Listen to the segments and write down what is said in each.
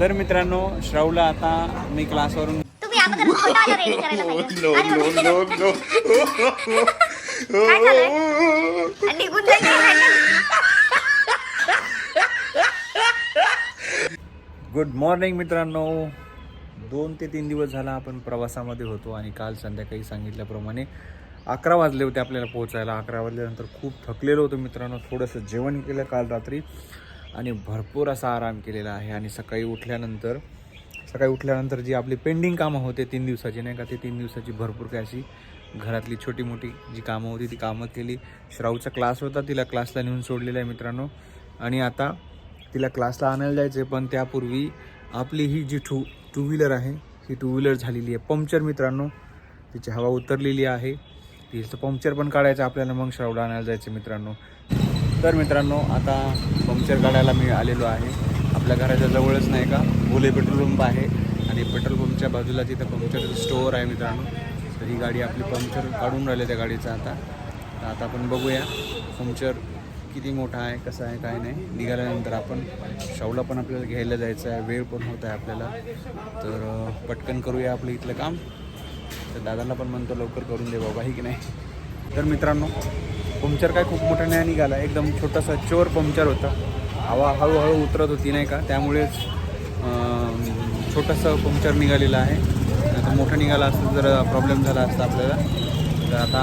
तर मित्रांनो श्रावला आता मी क्लासवरून गुड मॉर्निंग मित्रांनो. दोन ते तीन दिवस झाला आपण प्रवासामध्ये होतो आणि काल संध्याकाळी सांगितल्याप्रमाणे अकरा वाजले होते आपल्याला पोहोचायला. अकरा वाजल्यानंतर खूप थकलेलो होतो मित्रांनो. थोडंसं जेवण केलं काल रात्री. आणि भरपूर असा आराम केलेला आहे. आणि सकाळी उठल्यानंतर सकाळी उठल्यानंतर जी आपली पेंडिंग कामं होते तीन दिवसाची नाही का? ते तीन दिवसाची भरपूर काय अशी घरातली छोटी मोठी जी कामं होती ती कामं केली. श्रावचा क्लास होता तिला क्लासला नेऊन सोडलेला आहे मित्रांनो. आणि आता तिला क्लासला आणायला जायचं आहे पण त्यापूर्वी आपली ही जी टू टू व्हीलर आहे ही टू व्हीलर झालेली आहे. पंक्चर मित्रांनो तिची हवा उतरलेली आहे. तिचं पंक्चर पण काढायचं आपल्याला मग श्रावला आणायला जायचं मित्रांनो. तर मित्रांनो आता पंक्चर काढायला मी आलेलो आहे. आपल्या घराच्या जवळच नाही का? भोले पेट्रोल पंप आहे. आणि पेट्रोल पंपच्या बाजूला तिथं पंक्चर स्टोअर आहे मित्रांनो. तर ही गाडी आपली पंक्चर काढून राहिली त्या गाडीचं आता. तर आता आपण बघूया पंक्चर किती मोठा आहे कसं आहे काय नाही. निघाल्यानंतर आपण शावला पण आपल्याला घ्यायला जायचं आहे. वेळ पण होत आहे आपल्याला. तर पटकन करूया आपलं इथलं काम. तर दादाला पण म्हणतो लवकर करून दे बाबा ही की नाही? तर मित्रांनो पंक्चर काय खूप मोठा नाही निघाला. एकदम छोटासा चोर पंक्चर होता. हवा हळूहळू उतरत होती नाही का? त्यामुळेच छोटंसं पंक्चर निघालेलं आहे. आता मोठं निघाला असतं जर प्रॉब्लेम झाला असता आपल्याला. तर आता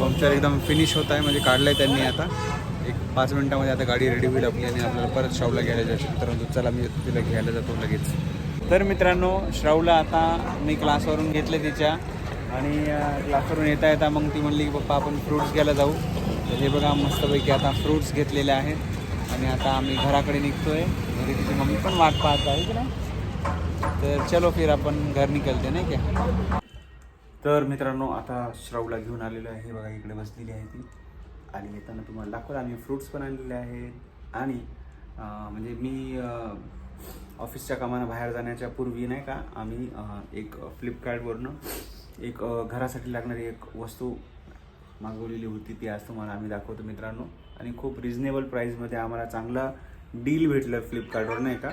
पंक्चर एकदम फिनिश होत आहे. म्हणजे काढलं आहे त्यांनी आता. एक पाच मिनटामध्ये आता गाडी रेडी होईल आपली आणि आपल्याला परत श्रावला घ्यायला जायचं तर चला मी तिला घ्यायला जातो लगेच. तर मित्रांनो श्रावला आता मी क्लासवरून घेतलं तिच्या. आणि क्लासवरून येता येता मग ती म्हणली की पप्पा आपण फ्रूट्स घ्यायला जाऊ. तर हे बघा मस्तपैकी आता फ्रूट्स घेतलेले आहेत. आणि आता आम्ही घराकडे निघतोय. घरी तिची मम्मी पण वाट पाहत आहे की नाही? तर चलो फिर आपण घर निघलते नाही का? तर मित्रांनो आता श्रावला घेऊन आलेलो आहे. बघा इकडे बसलेली आहे ती. आणि येताना तुम्हाला दाखवलं आम्ही फ्रूट्स पण आणलेले आहेत. आणि म्हणजे मी ऑफिसच्या कामानं बाहेर जाण्याच्या पूर्वी नाही का आम्ही एक फ्लिपकार्टवरनं एक घरासाठी लागणारी एक वस्तू मागवलेली होती ती आज तुम्हाला आम्ही दाखवतो मित्रांनो. आणि खूप रिझनेबल प्राईजमध्ये आम्हाला चांगला डील भेटलं फ्लिपकार्टवर नाही का?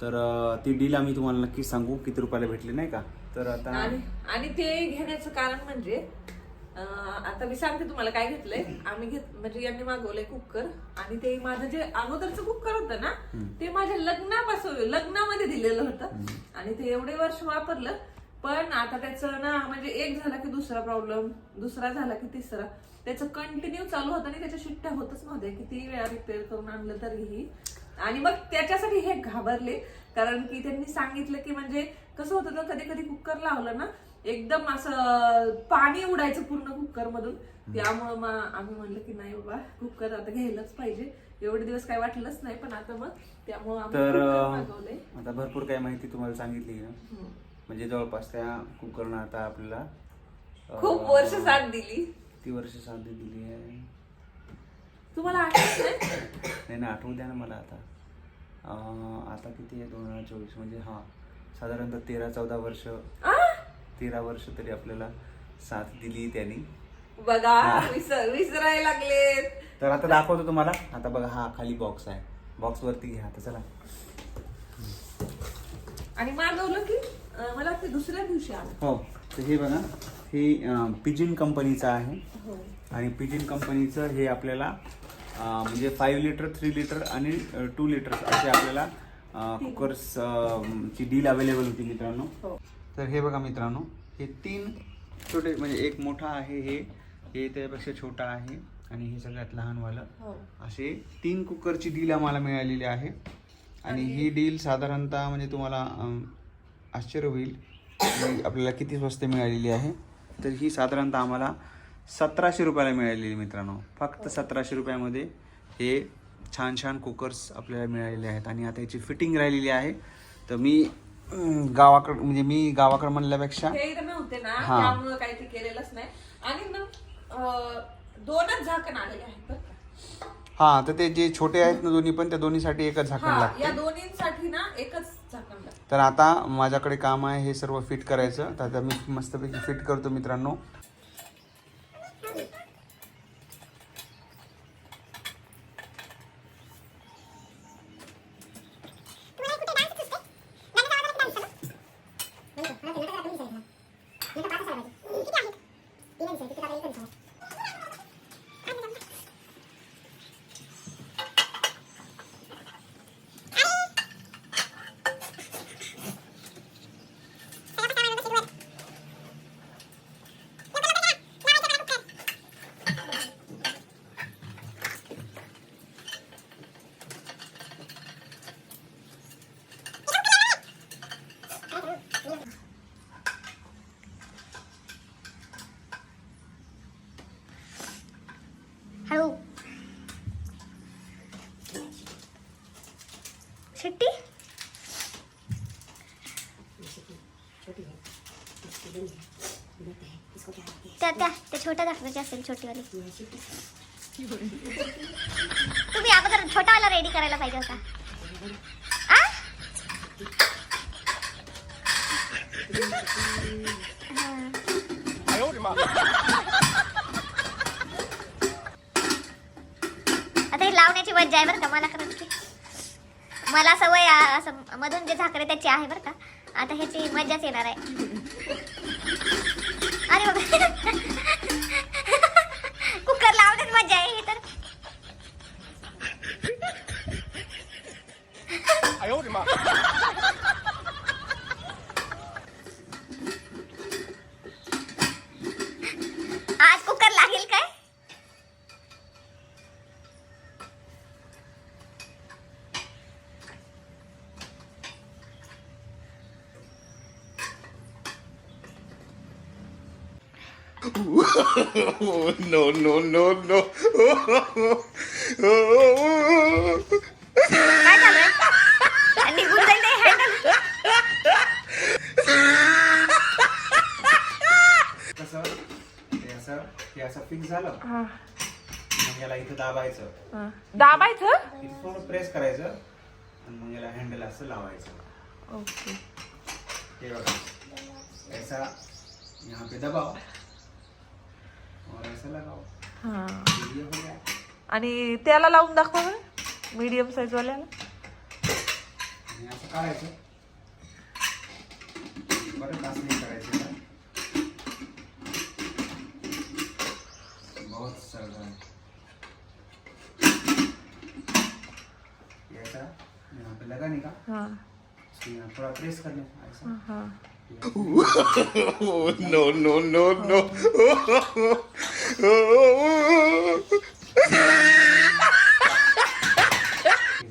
तर ती डील आम्ही तुम्हाला नक्की सांगू किती रुपयाला भेटली नाही का? तर आता आणि ते घेण्याचं कारण म्हणजे आता मी सांगते तुम्हाला काय घेतलंय. आम्ही घेत म्हणजे यांनी मागवलंय कुकर आणि ते माझं जे अगोदरचं कुकर होतं ना ते माझ्या लग्नापासून लग्नामध्ये दिलेलं होतं. आणि ते एवढे वर्ष वापरलं पण आता त्याचं ना म्हणजे एक झाला की दुसरा प्रॉब्लेम दुसरा झाला की तिसरा. त्याचं कंटिन्यू चालू होतं आणि त्याच्या शिट्ट्या होतच नव्हत्या. किती वेळा रिपेअर करून आणलं तरीही. आणि मग त्याच्यासाठी हे घाबरले. कारण की त्यांनी सांगितलं की म्हणजे कसं होतं ना कधी कधी कुकर लावलं ना एकदम असं पाणी उडायचं पूर्ण कुकर मधून त्यामुळं मग आम्ही म्हणलं की नाही बाबा कुकर आता घ्यायलाच पाहिजे. एवढे दिवस काय वाटलंच नाही पण आता मग त्यामुळं आम्ही तर मागवलंय. आता भरपूर काही माहिती तुम्हाला सांगितली ना. म्हणजे जवळपास त्या कुकरनं आता आपल्याला अं, खूप वर्ष साथ दिली. किती वर्ष साधी दिली आहे. तुम्हाला आठवत नाही? नाही ना आठवू द्या ना मला आता. अं, आता किती आहे? दोन हजार चोवीस म्हणजे हां साधारणतः तेरा चौदा वर्ष. आ? तेरा वर्ष तरी आपल्याला साथ दिली त्यांनी. बघा विसर विसरायला लागलेत. तर आता दाखवतो तुम्हाला. आता बघा हा खाली बॉक्स आहे. बॉक्स वरती घ्या आता चला. आणि मागवलं की? मला वाटतं दुसऱ्या दिवशी आलं. हो तर हे बघा हे पिजिन कंपनीचं आहे. हो. आणि पिजिन कंपनीचं हे आपल्याला म्हणजे फाईव्ह लिटर थ्री लिटर आणि टू लिटर असे आपल्याला कुकर्स ची डील अवेलेबल होती मित्रांनो. हो. तर हे बघा मित्रांनो हे तीन छोटे म्हणजे एक मोठा आहे हे हे त्यापेक्षा छोटा आहे आणि हे सगळ्यात लहानवालं. हो. असे तीन कुकरची डील आम्हाला मिळालेली आहे. आणि ही डील साधारणतः म्हणजे तुम्हाला आश्चर्य होईल की आपल्याला किती स्वस्त मिळालेली आहे. तर ही साधारणतः आम्हाला सतराशे रुपयाला मिळालेली मित्रांनो. फक्त सतराशे रुपयामध्ये हे छान छान कुकर्स आपल्याला मिळालेले आहेत आणि आता याची फिटिंग राहिलेली आहे. तर मी गावाकडं म्हणजे मी गावाकडं म्हणल्यापेक्षा हे नव्हते ना हा. त्यामुळं काही ते केलेलंच नाही. आणि अं, दोनच झाकण आलेले आहेत बरं का. हां तर ते जे छोटे आहेत ना दोन्ही पण त्या दोन्हीसाठी एकच झाकण हा लागतं. या दोन्हींसाठी ना एकच तर आता माझ्याकडे काम आहे हे सर्व फिट करायचं. तर आता मी मस्तपैकी फिट करतो मित्रांनो. शिट्टी? त्या त्या त्या छोट्या दाखवायच्या असेल छोटीवाली. तुम्ही अगोदर छोटावाला रेडी करायला पाहिजे होता. आता हे लावण्याची मज्जा आहे बरं का मला खरंच मला सवय आ- असं मधून जे झाकरे त्याची आहे बरं का. आता ह्याची मज्जाच येणार आहे. अरे बाबा कुकर लावण्यात मजा आहे ही तर आज कुकर लागेल काय Oh, no, no, no, no. काय आणि निघून जाईल ते. कसं हे असं हे असं फिक्स झालं मग याला इथं दाबायचं? दाबायचं इथं थोडं प्रेस करायचं आणि मग याला हँडल असं लावायचं ओके हे बघा. ऐसा यहाँ पे दबाओ. हा. आणि त्याला लावून दाखवा मीडियम साईज वाल्याला. आणि असं काढायचं. बरं तास नाही करायचं का? बहुत है ऐसा यहाँ पे लगाने का? हा. इसको यहाँ थोड़ा प्रेस करने का ऐसा no, no, no, no.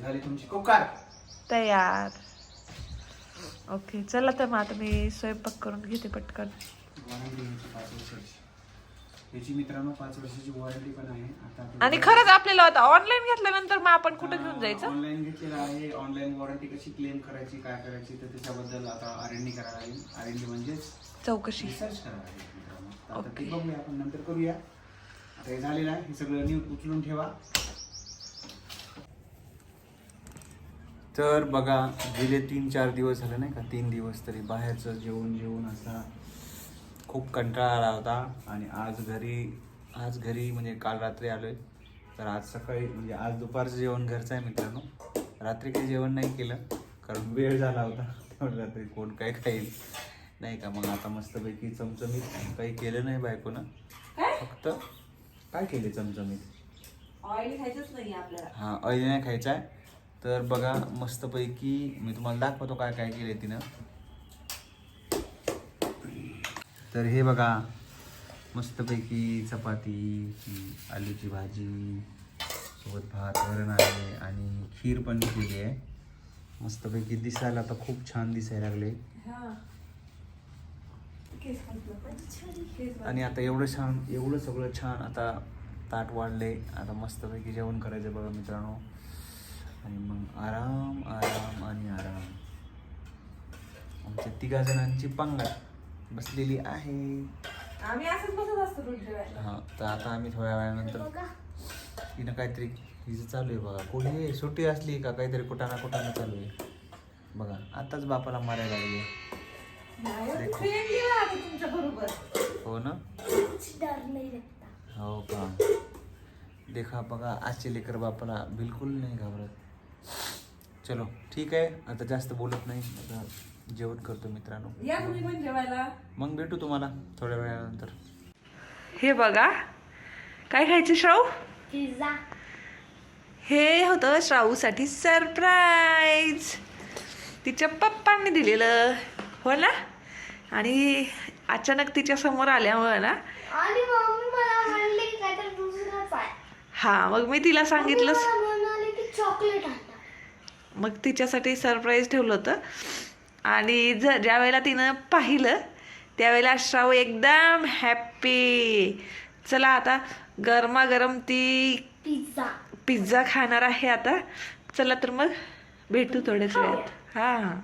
झाली तुमची कुकार. तयार. ओके चला तर मग आता मी स्वयंपाक करून घेते पटकन. वॉरंटी घ्यायची पाच वर्षाची. याची मित्रांनो पाच वर्षाची वॉरंटी पण आहे. आता आणि खरंच आपल्याला आता ऑनलाईन घेतल्यानंतर मग आपण कुठं घेऊन जायचं? ऑनलाईन घेतलेलं आहे. ऑनलाईन वॉरंटी कशी क्लेम करायची काय करायची तर त्याच्याबद्दल आता आर एन डी करायला लागेल आर एन डी म्हणजेच चौकशी. रिसर्च करायला लागेल मित्रांनो. तर आता ते बघूया आपण नंतर करूया. आता हे झालेलं आहे. हे सगळं न्यूज उचलून ठेवा. तर बघा गेले तीन चार दिवस झाले नाही का? तीन दिवस तरी बाहेरचं जेवण जेवण असा खूप कंटाळा आला होता. आणि आज घरी आज घरी म्हणजे काल रात्री आलोय. तर आज सकाळी म्हणजे आज दुपारचं जेवण घरचं आहे मित्रांनो. रात्री काही जेवण नाही केलं कारण वेळ झाला होता. त्यामुळे रात्री कोण काय खाईल. नाही का मग आता मस्तपैकी चमचमीत काही केलं नाही बायकोनं. फक्त काय केले चमचमीत? ऑइल खायचंच नाही आपल्याला. हा ऑइल नाही खायचा आहे. तर बघा मस्तपैकी मी तुम्हाला दाखवतो काय काय केले तिनं. तर हे बघा मस्तपैकी चपाती आलूची भाजी सोबत भात वरण आहे आणि खीर पण केली आहे. मस्तपैकी दिसायला आता खूप छान दिसायला लागले. आणि आता एवढं छान एवढं सगळं छान आता ताट वाढले. आता मस्तपैकी जेवण करायचं बघा मित्रांनो. आणि मग आराम आराम आणि आराम. आमच्या तिघा जणांची पंगत. बसलेली आहे. आम्ही असंच बसत असतो रोज जेवायला हा तर आता आम्ही थोड्या वेळानंतर हिनं काहीतरी हिचं चालू आहे बघा. कुठे सुट्टी असली का काहीतरी कुठाना कुठाना चालू आहे. बघा आताच बापाला मारायला लागले. फ्रेंडली राहते तुमच्या बरोबर. हो ना? हो का? देखा बघा आजचे लेकर बापाला बिलकुल नाही घाबरत. चलो ठीक आहे. आता जास्त बोलत नाही. आता जेवण करतो मित्रांनो. या तुम्ही पण जेवायला. मग भेटू तुम्हाला थोड्या वेळानंतर. हे बघा काय खायचे श्राऊ? पिझ्झा. हे होतं श्राऊसाठी सरप्राईज. तिच्या पप्पांनी दिलेलं हो ना? आणि अचानक तिच्या समोर आल्यामुळे ना? आणि मम्मी मला म्हणली की काहीतरी दुसरंच आहे. हा मग मी तिला सांगितलंच मला म्हणाली की चॉकलेट आणा. मग तिच्यासाठी सरप्राईज ठेवलं होतं. आणि ज ज्या वेळेला तिनं पाहिलं त्यावेळेला श्राव एकदम हॅप्पी चला आता गरमागरम ती पिझ्झा पिझ्झा खाणार आहे आता. चला तर मग भेटू थोड्याच वेळात. हा.